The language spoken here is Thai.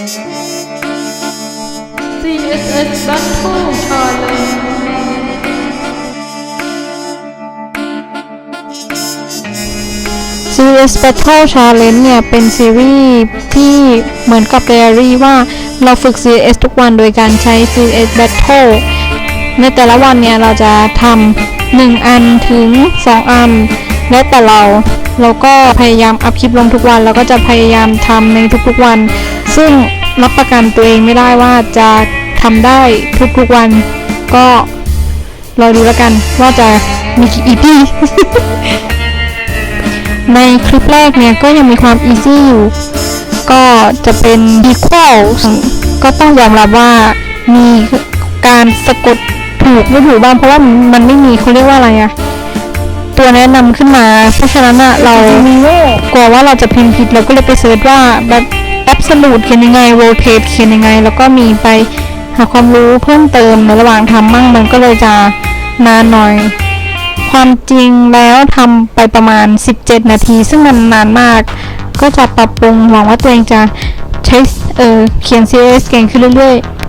CSS Battle Challenge CS Battle Challenge เนี่ย เป็นซีรีส์ที่เหมือนกับไดอารี่ว่าเราฝึก CS ทุกวันโดยการใช้ CS Battle ในแต่ละวันเนี่ย เราจะทำหนึ่งอันถึง 2 อัน แล้วแต่เรา เราก็พยายามอัพคลิปลงทุกวัน แล้วก็จะพยายามทำในทุกๆวัน ซึ่งรับประกันตัวเองไม่ได้ว่าจะทำได้ทุกๆวัน ก็รอดูแล้วกันว่าจะมีกี่ EP ในคลิปแรกเนี่ยก็ยังมีความอีซี่อยู่ ก็จะเป็น equal ก็ต้องยอมรับว่ามีการสะกดถูกไม่ถูกบ้างเพราะว่ามันไม่มีเขาเรียกว่าอะไรอะตัวแนะนำขึ้นมา เพราะฉะนั้นอะเรากลัวว่าเราจะพิมพ์ผิดเราก็เลยไปเซิร์ชว่าแบบ absolute เขียนยังไง rotate เขียนยังไง แล้วก็มีไปหาความรู้เพิ่มเติมในระหว่างทำมั่งมันก็เลยจะนานหน่อย ความจริงแล้วทำไปประมาณ 17 นาที ซึ่งมันนานมาก ก็จะปรับปรุงหวังว่าตัวเองจะใช้เออเขียน CSS เก่งขึ้นเรื่อยๆ